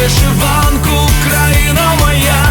вишиванку, країна моя.